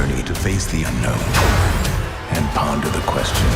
journey to face the unknown and ponder the question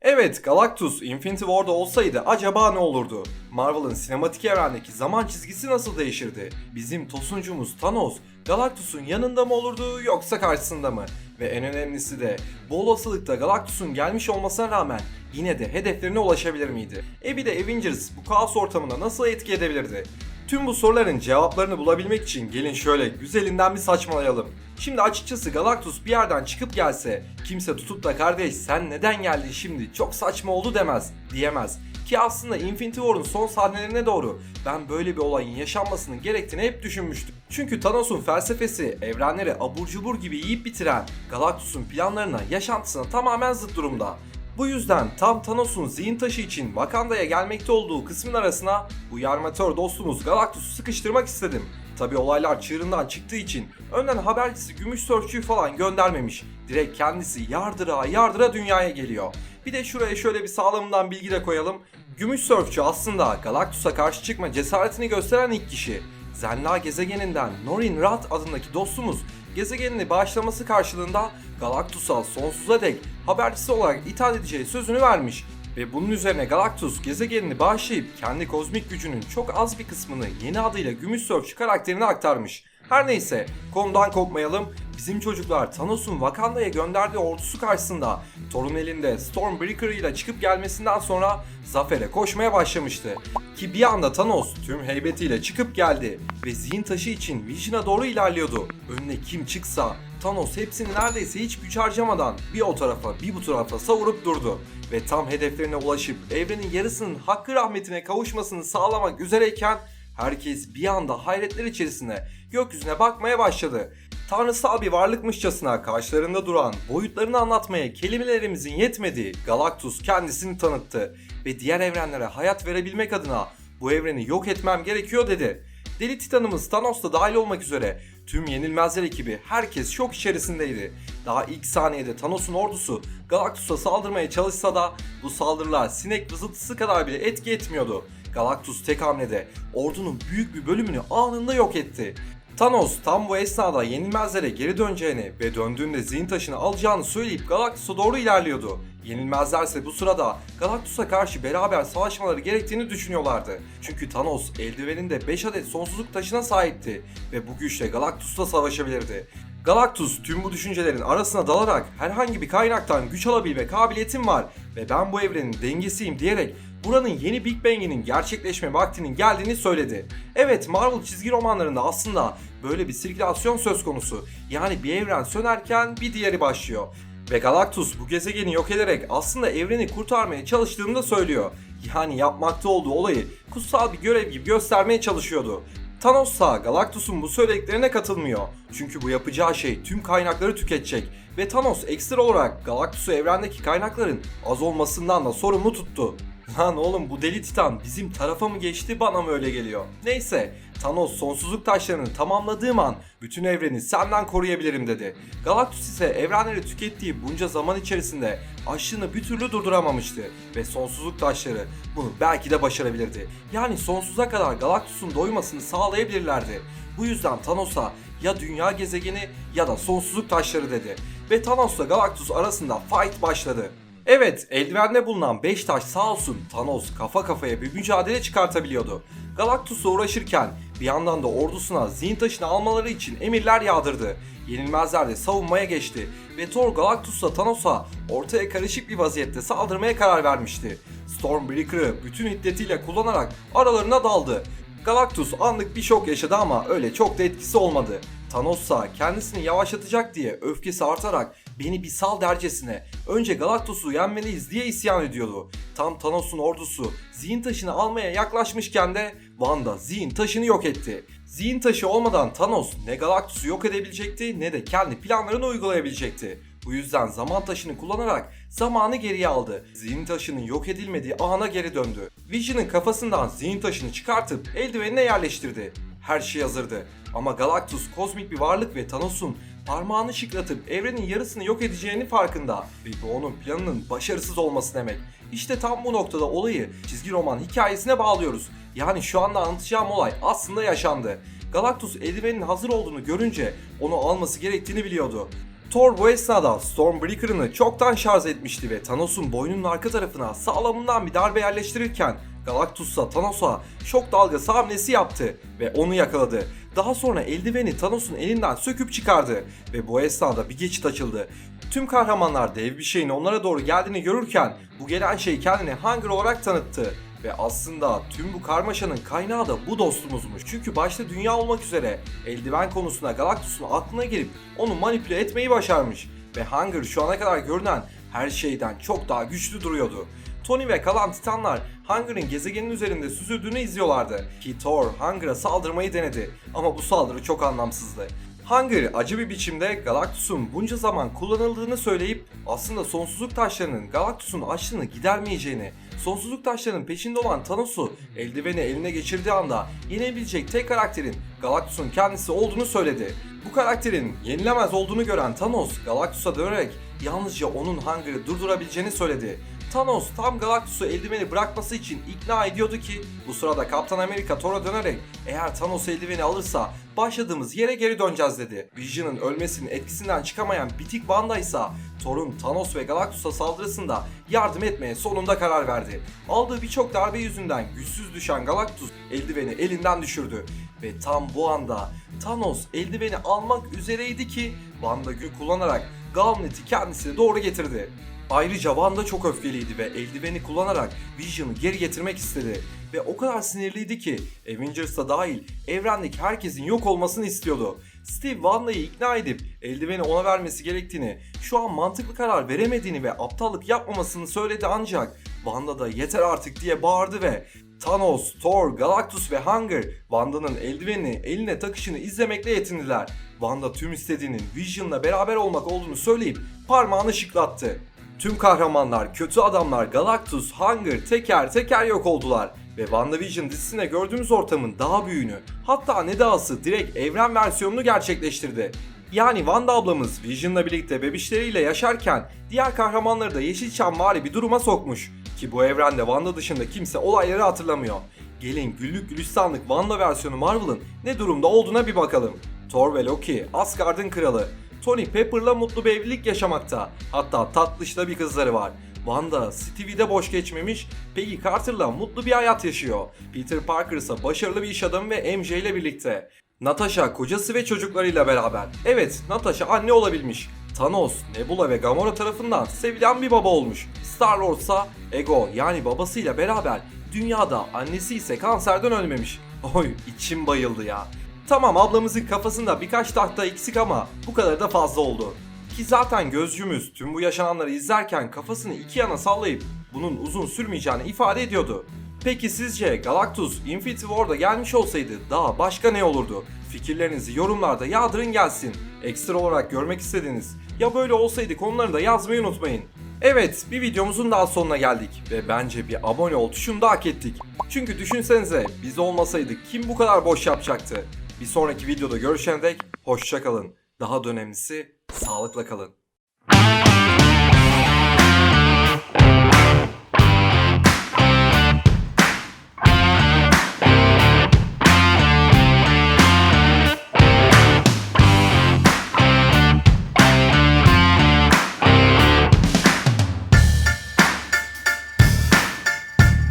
Evet, Galactus Infinity War'da olsaydı acaba ne olurdu? Marvel'ın sinematik evrendeki zaman çizgisi nasıl değişirdi? Bizim tosuncumuz Thanos, Galactus'un yanında mı olurdu yoksa karşısında mı? Ve en önemlisi de bu olasılıkta Galactus'un gelmiş olmasına rağmen yine de hedeflerine ulaşabilir miydi? E bir de Avengers bu kaos ortamına nasıl etki edebilirdi? Tüm bu soruların cevaplarını bulabilmek için gelin şöyle güzelinden bir saçmalayalım. Şimdi açıkçası Galactus bir yerden çıkıp gelse kimse tutup da kardeş sen neden geldin şimdi çok saçma oldu demez diyemez. Ki aslında Infinity War'un son sahnelerine doğru ben böyle bir olayın yaşanmasının gerektiğini hep düşünmüştüm. Çünkü Thanos'un felsefesi evrenleri abur cubur gibi yiyip bitiren Galactus'un planlarına, yaşantısına tamamen zıt durumda. Bu yüzden tam Thanos'un zihin taşı için Wakanda'ya gelmekte olduğu kısmın arasına bu yarmatör dostumuz Galactus'u sıkıştırmak istedim. Tabi olaylar çığırından çıktığı için önden habercisi Gümüş Sörfçü'yü falan göndermemiş. Direkt kendisi yardıra yardıra dünyaya geliyor. Bir de şuraya şöyle bir sağlamından bilgi de koyalım. Gümüş Sörfçü aslında Galactus'a karşı çıkma cesaretini gösteren ilk kişi. Zenla gezegeninden Norin Rath adındaki dostumuz gezegenini bağışlaması karşılığında Galactus'a sonsuza dek habercisi olarak ithal edeceği sözünü vermiş. Ve bunun üzerine Galactus gezegenini bağışlayıp kendi kozmik gücünün çok az bir kısmını yeni adıyla Gümüş Sörfçü karakterine aktarmış. Her neyse konudan kopmayalım. Bizim çocuklar Thanos'un Wakanda'ya gönderdiği ordusu karşısında Thor'un elinde Stormbreaker ile çıkıp gelmesinden sonra zafere koşmaya başlamıştı. Ki bir anda Thanos tüm heybetiyle çıkıp geldi ve zihin taşı için Vision'a doğru ilerliyordu. Önüne kim çıksa Thanos hepsini neredeyse hiç güç harcamadan bir o tarafa bir bu tarafa savurup durdu. Ve tam hedeflerine ulaşıp evrenin yarısının hakkı rahmetine kavuşmasını sağlamak üzereyken herkes bir anda hayretler içerisinde gökyüzüne bakmaya başladı. Tanrısal bir varlıkmışçasına karşılarında duran, boyutlarını anlatmaya kelimelerimizin yetmediği Galactus kendisini tanıttı ve diğer evrenlere hayat verebilmek adına bu evreni yok etmem gerekiyor dedi. Deli Titanımız Thanos da dahil olmak üzere tüm Yenilmezler ekibi herkes şok içerisindeydi. Daha ilk saniyede Thanos'un ordusu Galactus'a saldırmaya çalışsa da bu saldırılar sinek vızıltısı kadar bile etki etmiyordu. Galactus tek hamlede ordunun büyük bir bölümünü anında yok etti. Thanos tam bu esnada yenilmezlere geri döneceğini ve döndüğünde zihin taşını alacağını söyleyip Galactus'a doğru ilerliyordu. Yenilmezler ise bu sırada Galactus'a karşı beraber savaşmaları gerektiğini düşünüyorlardı. Çünkü Thanos eldiveninde 5 adet sonsuzluk taşına sahipti ve bu güçle Galactus'la savaşabilirdi. Galactus tüm bu düşüncelerin arasına dalarak herhangi bir kaynaktan güç alabilme kabiliyetim var ve ben bu evrenin dengesiyim diyerek buranın yeni Big Bang'inin gerçekleşme vaktinin geldiğini söyledi. Evet Marvel çizgi romanlarında aslında böyle bir sirkülasyon söz konusu. Yani bir evren sönerken bir diğeri başlıyor. Ve Galactus bu gezegeni yok ederek aslında evreni kurtarmaya çalıştığını da söylüyor. Yani yapmakta olduğu olayı kutsal bir görev gibi göstermeye çalışıyordu. Thanos ise Galactus'un bu söylediklerine katılmıyor. Çünkü bu yapacağı şey tüm kaynakları tüketecek ve Thanos ekstra olarak Galactus'u evrendeki kaynakların az olmasından da sorumlu tuttu. Lan oğlum bu deli titan bizim tarafa mı geçti bana mı öyle geliyor? Neyse Thanos sonsuzluk taşlarını tamamladığım an bütün evreni senden koruyabilirim dedi. Galactus ise evrenleri tükettiği bunca zaman içerisinde açlığını bir türlü durduramamıştı ve sonsuzluk taşları bunu belki de başarabilirdi. Yani sonsuza kadar Galactus'un doymasını sağlayabilirlerdi. Bu yüzden Thanos'a ya dünya gezegeni ya da sonsuzluk taşları dedi. Ve Thanos'la Galactus arasında fight başladı. Evet, eldivende bulunan 5 taş sağ olsun Thanos kafa kafaya bir mücadele çıkartabiliyordu. Galactus'la uğraşırken bir yandan da ordusuna zihin taşını almaları için emirler yağdırdı. Yenilmezler de savunmaya geçti ve Thor Galactus'la Thanos'a ortaya karışık bir vaziyette saldırmaya karar vermişti. Stormbreaker'ı bütün hiddetiyle kullanarak aralarına daldı. Galactus anlık bir şok yaşadı ama öyle çok da etkisi olmadı. Thanos ise kendisini yavaşlatacak diye öfkesi artarak beni bir sal dercesine önce Galactus'u yenmeliyiz diye isyan ediyordu. Tam Thanos'un ordusu zihin taşını almaya yaklaşmışken de Wanda zihin taşını yok etti. Zihin taşı olmadan Thanos ne Galactus'u yok edebilecekti ne de kendi planlarını uygulayabilecekti. Bu yüzden zaman taşını kullanarak zamanı geriye aldı. Zihin taşının yok edilmediği ana geri döndü. Vision'ın kafasından zihin taşını çıkartıp eldivenine yerleştirdi. Her şey hazırdı. Ama Galactus kozmik bir varlık ve Thanos'un parmağını şıklatıp evrenin yarısını yok edeceğini farkında. Ve bu onun planının başarısız olması demek. İşte tam bu noktada olayı çizgi roman hikayesine bağlıyoruz. Yani şu anda anlatacağım olay aslında yaşandı. Galactus eldivenin hazır olduğunu görünce onu alması gerektiğini biliyordu. Thor bu esnada Stormbreaker'ını çoktan şarj etmişti ve Thanos'un boynunun arka tarafına sağlamından bir darbe yerleştirirken Galactus da Thanos'a şok dalgası hamlesi yaptı ve onu yakaladı. Daha sonra eldiveni Thanos'un elinden söküp çıkardı ve bu esnada bir geçit açıldı. Tüm kahramanlar dev bir şeyin onlara doğru geldiğini görürken bu gelen şey kendini Hunger olarak tanıttı. Ve aslında tüm bu karmaşanın kaynağı da bu dostumuzmuş. Çünkü başta dünya olmak üzere eldiven konusunda Galactus'un aklına gelip onu manipüle etmeyi başarmış. Ve Hunger şu ana kadar görünen her şeyden çok daha güçlü duruyordu. Tony ve kalan Titanlar Hunger'ın gezegenin üzerinde süzüldüğünü izliyorlardı. Ki Thor Hunger'a saldırmayı denedi ama bu saldırı çok anlamsızdı. Hunger acı bir biçimde Galactus'un bunca zaman kullanıldığını söyleyip aslında sonsuzluk taşlarının Galactus'un açlığını gidermeyeceğini, sonsuzluk taşlarının peşinde olan Thanos'u eldiveni eline geçirdiği anda yenebilecek tek karakterin Galactus'un kendisi olduğunu söyledi. Bu karakterin yenilemez olduğunu gören Thanos Galactus'a dönerek yalnızca onun Hunger'ı durdurabileceğini söyledi. Thanos tam Galactus'u eldiveni bırakması için ikna ediyordu ki bu sırada Kaptan Amerika Thor'a dönerek eğer Thanos eldiveni alırsa başladığımız yere geri döneceğiz dedi. Vision'ın ölmesinin etkisinden çıkamayan bitik Wanda ise Thor'un Thanos ve Galactus'a saldırısında yardım etmeye sonunda karar verdi. Aldığı birçok darbe yüzünden güçsüz düşen Galactus eldiveni elinden düşürdü. Ve tam bu anda Thanos eldiveni almak üzereydi ki Wanda gücü kullanarak Gauntlet'i kendisine doğru getirdi. Ayrıca Wanda çok öfkeliydi ve eldiveni kullanarak Vision'ı geri getirmek istedi. Ve o kadar sinirliydi ki Avengers'ta dahil evrendeki herkesin yok olmasını istiyordu. Steve Wanda'yı ikna edip eldiveni ona vermesi gerektiğini, şu an mantıklı karar veremediğini ve aptallık yapmamasını söyledi ancak Wanda da yeter artık diye bağırdı ve Thanos, Thor, Galactus ve Hunger Wanda'nın eldivenini eline takışını izlemekle yetindiler. Wanda tüm istediğinin Vision'la beraber olmak olduğunu söyleyip parmağını şıklattı. Tüm kahramanlar, kötü adamlar, Galactus, Hunger teker teker yok oldular. Ve WandaVision dizisinde gördüğümüz ortamın daha büyüğünü, hatta ne dahası direkt evren versiyonunu gerçekleştirdi. Yani Wanda ablamız Vision'la birlikte bebişleriyle yaşarken diğer kahramanları da Yeşilçamvari bir duruma sokmuş. Ki bu evrende Wanda dışında kimse olayları hatırlamıyor. Gelin güllük gülistanlık Wanda versiyonu Marvel'ın ne durumda olduğuna bir bakalım. Thor ve Loki, Asgard'ın kralı. Tony Pepper'la mutlu bir evlilik yaşamakta. Hatta tatlışta bir kızları var. Wanda, Stevie'de boş geçmemiş, Peggy Carter'la mutlu bir hayat yaşıyor. Peter Parker ise başarılı bir iş adamı ve MJ ile birlikte. Natasha kocası ve çocuklarıyla beraber. Evet, Natasha anne olabilmiş. Thanos, Nebula ve Gamora tarafından sevilen bir baba olmuş. Star-Lord ise Ego yani babasıyla beraber dünyada annesi ise kanserden ölmemiş. Oy içim bayıldı ya. Tamam ablamızın kafasında birkaç tahta eksik ama bu kadar da fazla oldu. Ki zaten gözcümüz tüm bu yaşananları izlerken kafasını iki yana sallayıp bunun uzun sürmeyeceğini ifade ediyordu. Peki sizce Galactus Infinity War'da gelmiş olsaydı daha başka ne olurdu? Fikirlerinizi yorumlarda yağdırın gelsin. Ekstra olarak görmek istediğiniz ya böyle olsaydı konuları da yazmayı unutmayın. Evet bir videomuzun daha sonuna geldik ve bence bir abone ol tuşunu da hak ettik. Çünkü düşünsenize biz olmasaydık kim bu kadar boş yapacaktı? Bir sonraki videoda görüşene dek hoşçakalın. Daha da önemlisi sağlıkla kalın.